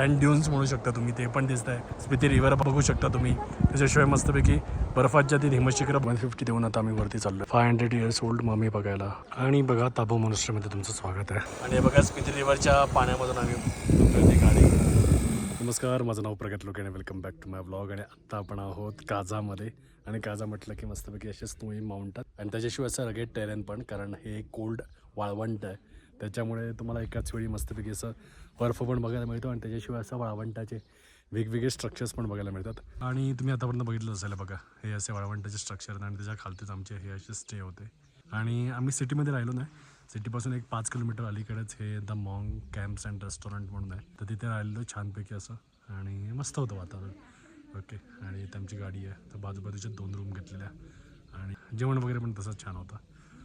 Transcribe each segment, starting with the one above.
Sand Dunes म्हणू शकता तुम्ही ते पण दिसत आहे स्पिती रिव्हर बघू शकता तुम्ही. त्याच्याशिवाय मस्तपैकी बर्फाच्या ती हिमशिखर वन फिफ्टी देऊन आता आम्ही वरती चाललो five hundred years old mummy बघायला. आणि बघा ताबो मनुष्यमध्ये तुमचं स्वागत आहे. आणि बघा स्पिती रिव्हरच्या पाण्यामधून आम्ही गाडी. नमस्कार माझं नाव प्रगत लोक आणि welcome back to my blog आणि आत्ता आपण आहोत काजामध्ये आणि काजा म्हटलं की मस्तपैकी असेच तुम्ही माउंटन आणि त्याच्याशिवाय असं रगेट टेरेन पण कारण हे कोल्ड वाळवंट आहे. त्याच्यामुळे तुम्हाला एकाच वेळी मस्तपैकी असं बर्फ पण बघायला मिळतो आणि त्याच्याशिवाय असं वाळवंटाचे वेगवेगळे स्ट्रक्चर्स पण बघायला मिळतात. आणि तुम्ही आतापर्यंत बघितलं असेल बघा हे असे वाळवंटाचे स्ट्रक्चर आणि त्याच्या खालतीच आमचे हे असे स्टे होते. आणि आम्ही सिटीमध्ये राहिलो नाही. सिटीपासून एक पाच किलोमीटर अलीकडेच हे द मॉंग कॅम्प्स अँड रेस्टॉरंट म्हणून आहे. तर तिथे राहिलेलो छानपैकी असं. आणि मस्त होतं वातावरण. ओके. आणि त्यांची आमची गाडी आहे. तर बाजूबाजूच्या दोन रूम घेतलेल्या आणि जेवण वगैरे पण तसंच छान होतं.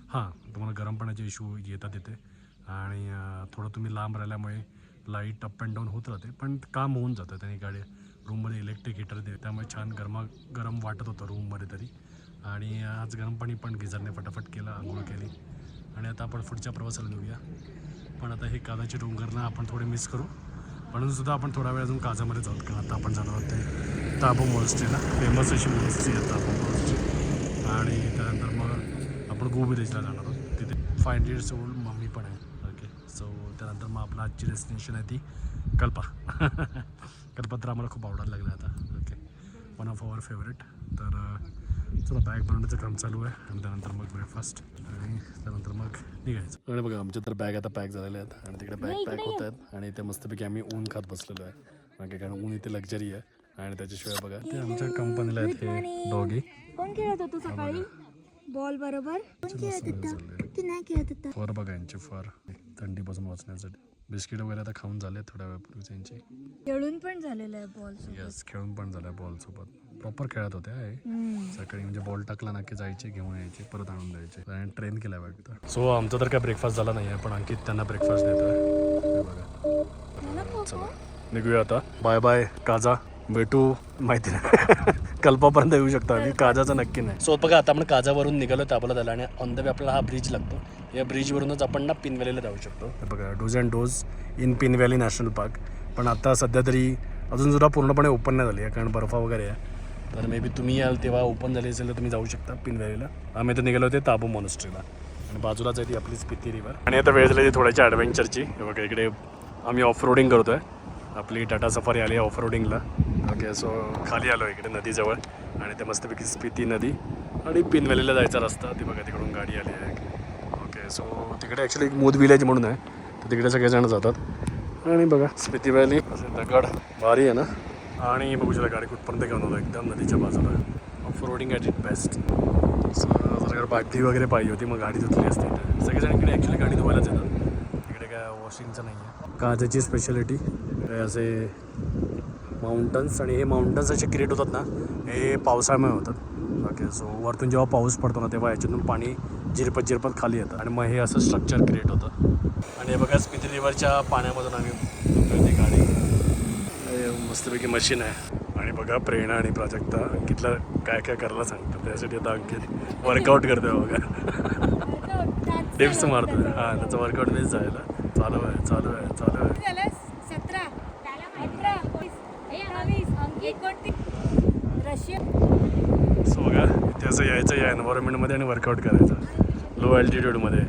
हां तुम्हाला गरम पाण्याचे इश्यू येतात तिथे आणि थोडं तुम्ही लांब राहिल्यामुळे लाइट अप अँड डाऊन होत राहते. पण काम होऊन जातं. त्याने गाडी रूममध्ये इलेक्ट्रिक हिटर दे त्यामुळे छान गरमा गरम वाटत होतं रूममध्ये तरी. आणि आज गरम पाणी पण गिझरने फटाफट केलं आंघोळ केली. आणि आता आपण पुढच्या प्रवासाला निघूया. पण आता हे काजाचे डोंगरला आपण थोडे मिस करू. म्हणून सुद्धा आपण थोडा वेळ अजून काजामध्ये जाऊ कारण आता आपण जाणार आहोत ते ताबो मोलस्ट्रीला फेमस अशी मोलस्ट्री आहे ताबो मोलस्ट्री आणि त्यानंतर मग आपण गोबी देशला जाणार आहोत. तिथे फाय हंड्रेड ओल्ड त्यानंतर मग आपलं आजची डेस्टिनेशन आहे ती कल्पा. कल्पा तर आम्हाला खूप आवडायला लागलं आता. Okay one of our favourite तर चला बॅग बनवण्याचं काम चालू आहे. आणि त्यानंतर मग ब्रेकफास्ट आणि त्यानंतर मग निघायचं. आणि बघा आमच्या तर बॅग आता पॅक झालेल्या आहेत. आणि तिकडे बॅग पॅक होत आहेत. आणि ते मस्तपैकी आम्ही ऊन खात बसलेलो आहे. ओके कारण ऊन इथे लक्झरी आहे. आणि त्याच्याशिवाय बघा. ते आमच्या कंपनीला आहेत हे डॉगी कोण खेळत होतो सकाळी? बॉल बरोबर? कोण खेळत होता? की नाही खेळत होता? फर बघा यांची फर. थंडीपासून वाचण्यासाठी. बिस्किट वगैरे आता खाऊन झाले थोड्या वेळापूर्वीच यांची. खेळून पण झालेलं आहे बॉल येस खेळून पण झाल्या बॉल सोबत. प्रॉपर खेळत होते आहे. सकाळी म्हणजे बॉल टाकला ना की जायचे घेऊन यायचे परत आणून द्यायचे. आणि ट्रेन केला बघ सो आमचा तर काय ब्रेकफास्ट झाला नाही आहे पण अंकित त्यांना ब्रेकफास्ट देतोय. हे बघा. चला. निघूया आता. Bye bye Kaza. भेटू. माहिती नाही. कल्पापर्यंत येऊ शकतो आम्ही. काजाचं नक्की नाही. सो बघा आता आपण काजावरून निघालो ताबला त्याला आणि ऑन द वे आपल्याला हा ब्रिज लागतो. या ब्रिजवरूनच आपण ना पिन व्हॅलीला जाऊ शकतो. बघा dos and don'ts in Pin Valley National Park पण आता सध्या तरी अजून सुद्धा पूर्णपणे ओपन नाही झाली आहे कारण बर्फा वगैरे आहे. तर मे बी तुम्ही याल तेव्हा ओपन झाली असेल तर तुम्ही जाऊ शकता पिन व्हॅलीला आम्ही तर निघालो होते ताबू मॉनेस्ट्रीला आणि बाजूलाच आहे ती आपली स्पिती रिव्हर आणि आता वेळ झाली थोड्याची ॲडव्हेंचरची बघा इकडे आम्ही ऑफ रोडिंग करतोय. आपली टाटा सफारी आली आहे ऑफ रोडिंगला ओके सो खाली आलो इकडे नदीजवळ आणि ते मस्तपैकी स्पिती नदी आणि पिनवेलीला जायचा रस्ता. ती बघा तिकडून गाडी आली आहे. ओके सो तिकडे ॲक्च्युली एक मूद विलेज म्हणून आहे. तर तिकडे सगळेजण जातात. आणि बघा स्पिती व्हॅली असे दगड भारी आहे ना? आणि बघू शकता गाडी कुठपर्यंत घेऊन होतो एकदम नदीच्या बाजूला. Off roading at it best जर जर बाटली वगैरे पाहिजे होती मग गाडी धुतली असते. सगळेजण इकडे ॲक्च्युली गाडी धुवायलाच येतात. इकडे काय वॉशिंगचं नाही आहे काजाची स्पेशालिटी असे माउंटन्स आणि हे माउंटन्स असे क्रिएट होतात ना हे पावसाळ्यामुळे होतात. ओके सो वरतून जेव्हा पाऊस पडतो ना तेव्हा याच्यातून पाणी झिरपत झिरपत खाली येतं. आणि मग हे असं स्ट्रक्चर क्रिएट होतं. आणि हे बघा स्पिती रिव्हरच्या पाण्यामधून आम्ही गाडी. हे मस्तपैकी मशीन आहे. आणि बघा प्रेरणा आणि प्राजक्ता अंकितला काय काय करायला सांगतात. त्यासाठी आता अंकित वर्कआउट करतोय बघा. टिप्स मारतोय. हां त्याचं वर्कआउट बेस जायला. चालू आहे चालू आहे चालू आहे. सो बघा इथे असं यायचं या एन्व्हायरमेंटमध्ये आणि वर्कआउट करायचं. लो अल्टिट्यूडमध्ये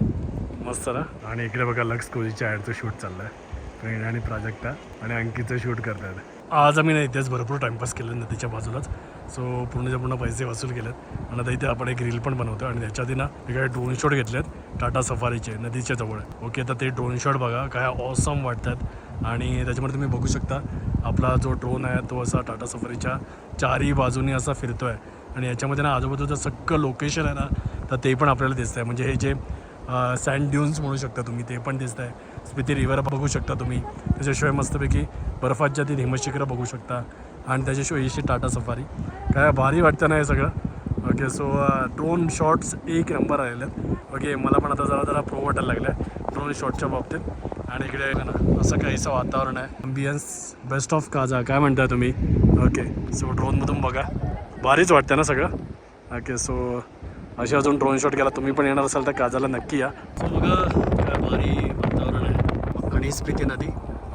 मस्त ना? आणि इकडे बघा लक्स कोहलीच्या ॲडचं शूट चाललं आहे प्रेरणा आणि प्राजक्ता आणि अंकितचं शूट करतात आज आम्ही ना इथेच भरपूर टाईमपास केलं नदीच्या बाजूलाच. सो पूर्णच्या पूर्ण पैसे वसूल केलेत. आणि आता इथे आपण एक रील पण बनवतो आणि त्याच्या आधी ना मी काय ड्रोन शॉट घेतलेत. टाटा सफारीचे नदीच्या जवळ. ओके तर ते ड्रोन शॉट बघा काय ऑसम वाटतात. आणि त्याच्यामध्ये तुम्ही बघू शकता आपला जो ड्रोन आहे तो असा टाटा सफारीच्या चारही बाजूनी असा फिरतो आहे आणि याच्यामध्ये ना आजूबाजूचं सगळं लोकेशन आहे ना तर ते पण आपल्याला दिसतं आहे म्हणजे हे जे सँड ड्यून्स म्हणू शकता तुम्ही ते पण दिसत आहे स्पिती रिव्हर बघू शकता तुम्ही. त्याच्याशिवाय मस्तपैकी बर्फाच्या ती हिमशिखरं बघू शकता. आणि त्याच्याशिवाय अशी टाटा सफारी काय भारी वाटतं ना हे सगळं. ओके सो ड्रोन शॉट्स एक नंबर आलेले आहेत. ओके मला पण आता जरा जरा प्रो वाटायला लागलं आहे ड्रोन शॉटच्या बाबतीत. आणि इकडे आहे ना असं काहीसं वातावरण आहे. अम्बियन्स बेस्ट ऑफ काजा काय म्हणताय तुम्ही? ओके सो ड्रोनमधून बघा. भारीच वाटतं ना सगळं. ओके सो असे अजून ड्रोन शॉट केला तुम्ही पण येणार असाल तर काजाला नक्की या. सो बघा काय भारी वातावरण आहे. आणि प्रीती नदी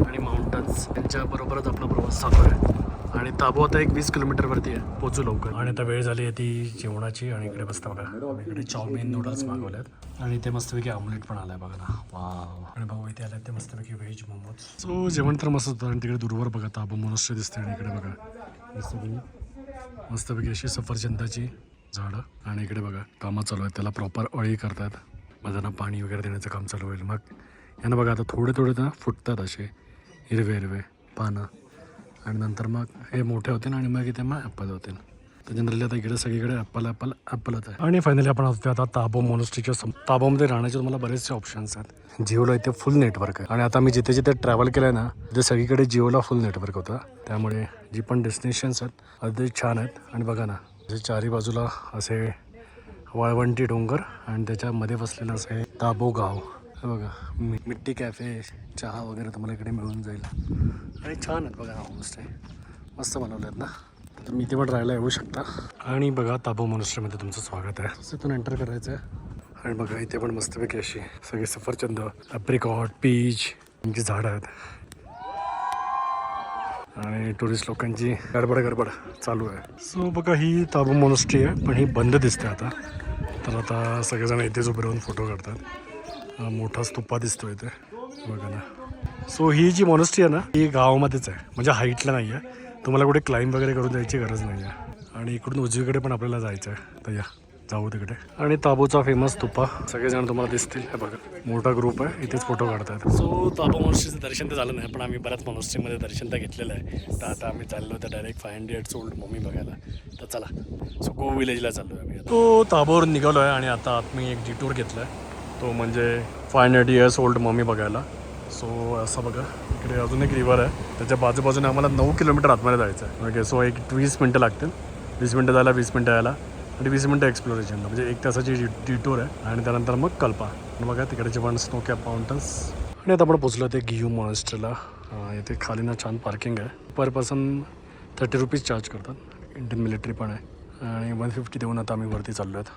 आणि माउंटन्स यांच्याबरोबरच आपला प्रवास चालू आहे. आणि ताबो आता एक वीस किलोमीटरवरती आहे. पोचू लवकर. आणि आता वेळ झाली आहे ती जेवणाची आणि इकडे बसता बघा. इकडे चाऊमिन नूडल्स मागवल्यात. आणि ते मस्तपैकी ऑमलेट पण आलाय बघा ना. वाव आणि भाऊ इथे आले ते मस्तपैकी व्हेज मोमोज सो जेवण तर मस्त होतं. आणि तिकडे दूरवर बघा ताबो मोनस्ट्री दिसते आणि इकडे बघा. मस्तपैकी. मस्तपैकी अशी सफरचंदाची झाडं. आणि इकडे बघा कामं चालू आहेत. त्याला प्रॉपर अळी करतात. मग त्यांना पाणी वगैरे देण्याचं काम चालू होईल. मग यांना बघा आता थोडे थोडे ना फुटतात असे. हिरवे हिरवे पानं. आणि नंतर मग हे मोठे होतील आणि मग इथे मग ॲप्पल होतील. तर जनरली आता इकडे सगळीकडे ॲप्पल ॲप्पल ॲपलच आहे आणि फायनली आपण असतो आता ताबो मोनस्ट्रीच्या सम ताबोमध्ये राहण्याचे तुम्हाला बरेचसे ऑप्शन्स आहेत. जिओला इथे फुल नेटवर्क आहे. आणि आता मी जिथे जिथे ट्रॅव्हल केलं आहे ना तिथे सगळीकडे जिओला फुल नेटवर्क होतं. त्यामुळे जी पण डेस्टिनेशन्स आहेत अगदी छान आहेत. आणि बघा ना जे चारी बाजूला असे वाळवंटी डोंगर आणि त्याच्यामध्ये बसलेलं असं हे ताबो गाव. बघा मिट्टी कॅफे चहा वगैरे तुम्हाला इकडे मिळून जाईल. आणि छान आहेत बघा होमस्टे मस्त बनवले आहेत ना. तर तुम्ही इथे पण राहायला येऊ शकता. आणि बघा ताबो मनुष्यमध्ये तुमचं स्वागत आहे. तिथून इथून एंटर करायचं आहे आणि बघा इथे पण मस्तपैकी अशी सगळी सफरचंद अप्रिकॉट पीच यांची झाडं आहेत. आणि टुरिस्ट लोकांची गडबड गडबड चालू आहे. सो बघा ही ताबो मोनस्ट्री आहे पण ही बंद दिसते आता. तर आता सगळेजण इथेच उभे राहून फोटो काढतात. मोठा स्तूपा दिसतो इथे. बघा ना. सो ही जी मोनस्ट्री आहे ना ही गावामध्येच आहे. म्हणजे हाईटला नाही आहे तुम्हाला कुठे क्लाइंब वगैरे करून जायची गरज नाही आहे आणि इकडून उजवीकडे पण आपल्याला जायचं आहे तर या जाऊ तिकडे. आणि ताबूचा फेमस तुपा सगळेजण तुम्हाला दिसतील. हे बघा. मोठा ग्रुप आहे. इथेच फोटो काढतात सो ताबो मोनस्ट्रीचं दर्शन तर झालं नाही पण आम्ही बऱ्याच मोनस्ट्रीमध्ये दर्शन तर घेतलेलं आहे. तर आता आम्ही चाललो होतो direct five hundred old mummy बघायला. तर चला. सो गो विलेजला चाललो आहे आम्ही तो ताबोवरून निघालो आहे आणि आता आम्ही एक डिटूर घेतला आहे तो म्हणजे five hundred years old mummy बघायला. सो असं बघा. इकडे अजून एक रिव्हर आहे. त्याच्या बाजूबाजूने आम्हाला नऊ किलोमीटर आतमध्ये जायचं आहे. ओके सो एक वीस मिनटं लागतील. वीस मिनटं जायला वीस मिनटं यायला. आणि वीस मिनटं एक्सप्लोरेशनला म्हणजे एक तासाची डिटोर आहे. आणि त्यानंतर मग कल्पा. बघा तिकडचे पण स्नो कॅप माउंटन्स आणि आता आपण पोचलो ते गियू मॉन्स्ट्रीला इथे खाली ना छान पार्किंग आहे. Per person thirty rupees charge करतात. इंडियन मिलिटरी पण आहे. आणि वन फिफ्टी देऊन आता आम्ही वरती चाललो आहेत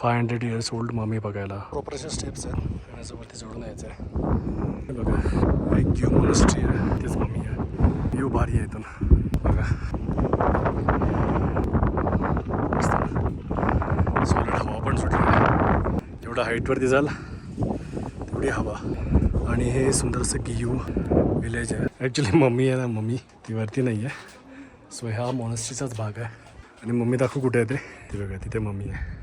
five hundred years old mummy बघायला. प्रॉपरेशन स्टेप्स आहेत. याच्यावरती जोडून यायचं आहे. बघा. एक ग्यू मोनस्ट्री आहे. तेच मम्मी आहे. व्ह्यू भारी आहे इथून. बघा. सोलट हवा पण सुटली आहे. जेवढा हाईटवरती जाल तेवढी हवा. आणि हे सुंदरसं गियू विलेज आहे. ॲक्च्युली मम्मी आहे ना मम्मी ती वरती नाही आहे सो ह्या मॉनस्ट्रीचाच भाग आहे. आणि मम्मी दाखवू कुठे आहे ती. बघा तिथे मम्मी आहे.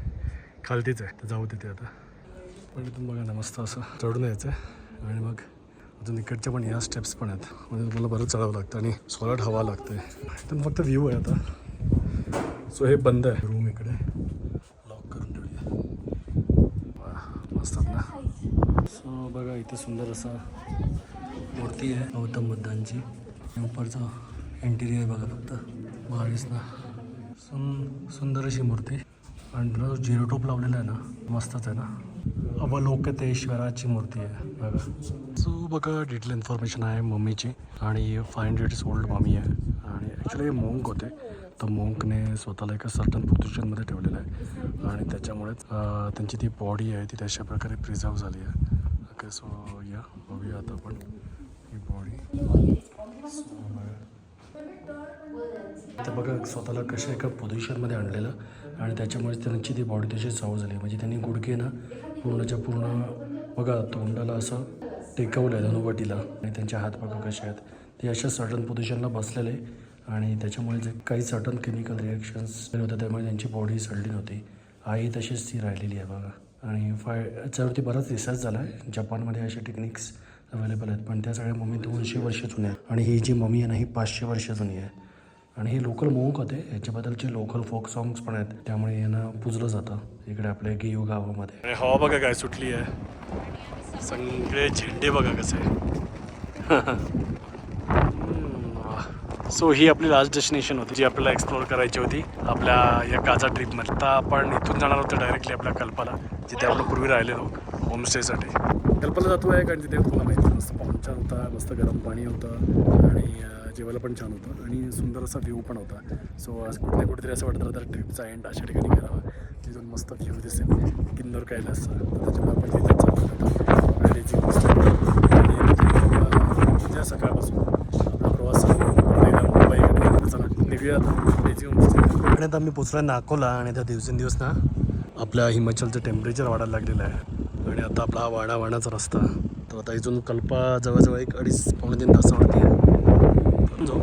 खालतीच आहे. तर जाऊ तिथे आता. पण बघा ना मस्त असं चढून यायचं आहे. आणि मग अजून इकडच्या पण या स्टेप्स पण आहेत. म्हणजे तुम्हाला बरंच चढावं लागतं आणि सोलट हवा लागते इथून फक्त व्ह्यू आहे आता. सो हे बंद आहे. रूम इकडे. लॉक करून ठेवूया. मस्त आहेत ना सो बघा इथे सुंदर असा मूर्ती आहे. गौतम बुद्धांची. उपरचं इंटिरियर बघा फक्त. भारीच ना. सुंदर अशी मूर्ती. आणि जो झिरो टोप लावलेला आहे ना मस्तच आहे ना. अवलोकतेश्वराची मूर्ती आहे बघा. सो बघा डिटेल इन्फॉर्मेशन आहे मम्मीची आणि फाय हंड्रेड ओल्ड मम्मी आहे. आणि ॲक्च्युली मोंक होते. तर मोंकने स्वतःला एका सर्टन पोझिशनमध्ये ठेवलेलं आहे. आणि त्याच्यामुळे त्यांची ती बॉडी आहे ती तशा प्रकारे प्रिझर्व झाली आहे. ओके सो या बघूया आता आपण. ही बॉडी तर बघा स्वतःला कशा एका पोझिशनमध्ये आणलेलं आणि त्याच्यामुळे त्यांची ती बॉडी तशी चाव झाली. म्हणजे त्यांनी गुडघे ना पूर्णच्या पूर्ण बघा तोंडाला असं टेकवलं आहे धनुवटीला आणि त्यांचे हात बघा कसे आहेत. ते अशा सर्टन पोझिशनला बसलेले आणि त्याच्यामुळे जे काही सर्टन केमिकल रिॲक्शन्स होतं त्यामुळे त्यांची बॉडी सडली नव्हती. आई तशीच ती राहिलेली आहे बघा. आणि फाय याच्यावरती बराच रिसर्च झाला आहे. जपानमध्ये असे टेक्निक्स अवेलेबल आहेत. पण त्या सगळ्या मम्मी दोनशे वर्ष जुन्या आहेत. आणि ही जी मम्मी आहे ना ही पाचशे वर्ष जुनी आहे. आणि हे लोकल मोंक होते. याच्याबद्दलचे लोकल फोक सॉंग्स पण आहेत. त्यामुळे यांना पुजलं जातं. इकडे आपल्या गियू गावामध्ये. हवा बघा काय सुटली आहे. सगळे झेंडे बघा कसे सो ही आपली लास्ट डेस्टिनेशन होती जी आपल्याला एक्सप्लोर करायची होती. आपल्या या काजा ट्रिपमध्ये आता आपण इथून जाणार होतो डायरेक्टली आपल्या कल्पाला जिथे आपण पूर्वी राहिलेलो होमस्टेसाठी कल्पना जातो आहे कारण तिथे तुम्हाला माहिती मस्त पाहुणचार होता मस्त गरम पाणी होतं आणि जेवायला पण छान होतं आणि सुंदर असा व्ह्यू पण होता. सो आज कुठे कुठेतरी असं वाटतं तर ट्रिपचा एंड अशा ठिकाणी करावा तिथून मस्त व्ह्यू दिसेल. किन्नर कायला त्याच्यामुळे आपण तिथे आणि म्हणजे, सकाळपासून आपला प्रवास मुंबईकडे. चला निघूयात. त्याची आम्ही पोचला नाकोला आणि त्या दिवसेंदिवस ना आपल्या हिमाचलचं टेम्परेचर वाढायला लागलेलं आहे. आणि आता आपला हा वाडा वाडाचा रस्ता. तर आता इथून कल्पा जवळजवळ एक अडीच पावणे तीन तासावरती आहे. जाऊ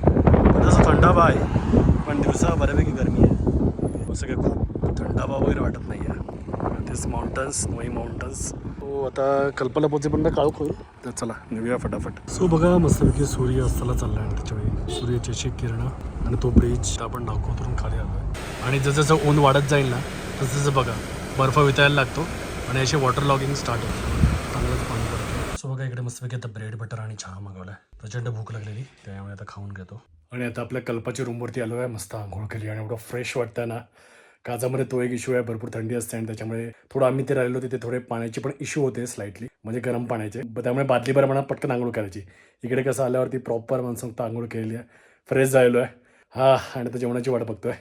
थोडासा थंडावा आहे पण दिवसा बऱ्यापैकी गरमी आहे. असं काही खूप थंडावा वगैरे वाटत नाही आहे. तेच माउंटन्स मोई माउंटन्स हो आता कल्पाला पोचेपर्यंत काळोख होईल. तर चला निघूया फटाफट. सो बघा मस्तपैकी सूर्य अस्ताला चालला आहे आणि त्याच्यावेळी सूर्याची अशी किरणं आणि तो ब्रिज आपण नाको खाली आलो आहे आणि जसं जसं ऊन वाढत जाईल ना तसं तसं बघा बर्फ वितायला लागतो आणि अशी वॉटर लॉगिंग स्टार्ट होतं. चांगलंच पाणी पडतं सो बघा इकडे मस्तपैकी आता ब्रेड बटर आणि चहा मागवला आहे प्रचंड भूक लागलेली त्यामुळे आता खाऊन घेतो. आणि आता आपल्या कल्पाच्या रूमवरती आलो आहे मस्त आंघोळ केली आणि एवढं फ्रेश वाटतं ना. काजामध्ये तो एक इश्यू आहे भरपूर थंडी असते आणि त्याच्यामुळे थोडं आम्ही ते राहिलो तिथे थोडे पाण्याचे पण इश्यू होते स्लाइटली म्हणजे गरम पाण्याचे. त्यामुळे बादलीभर म्हणा पटकन आंघोळ करायची. इकडे कसं आल्यावरती प्रॉपर माणसं आंघोळ केलेली आहे. फ्रेश झालेलो आहे. हा आणि आता जेवणाची वाट बघतोय.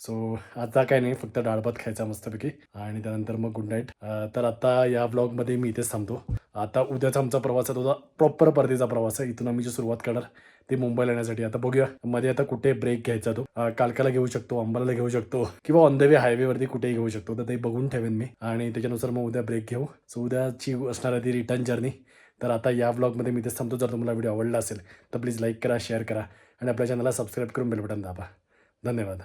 सो आता काय नाही फक्त डाळ भात खायचा मस्तपैकी. आणि त्यानंतर मग गुड नाईट तर आता या ब्लॉगमध्ये मी इथेच थांबतो. आता उद्याचा आमचा प्रवास आहे तो प्रॉपर परतीचा प्रवास आहे. इथून आम्ही जी सुरुवात करणार ते मुंबईला येण्यासाठी. आता बघूया मध्ये आता कुठे ब्रेक घ्यायचा तो. कालकाला घेऊ शकतो अंबाला घेऊ शकतो किंवा ऑन द वे हायवेवरती कुठेही घेऊ शकतो. तर ते बघून ठेवेन मी. आणि त्याच्यानुसार मग उद्या ब्रेक घेऊ. सो उद्याची असणार आहे ती रिटर्न जर्नी तर आता या ब्लॉगमध्ये मी तेच थांबतो. जर तुम्हाला व्हिडिओ आवडला असेल तर प्लीज लाईक करा शेअर करा. आणि आपल्या चॅनलला सबस्क्राईब करून बेल बटन दाबा. धन्यवाद.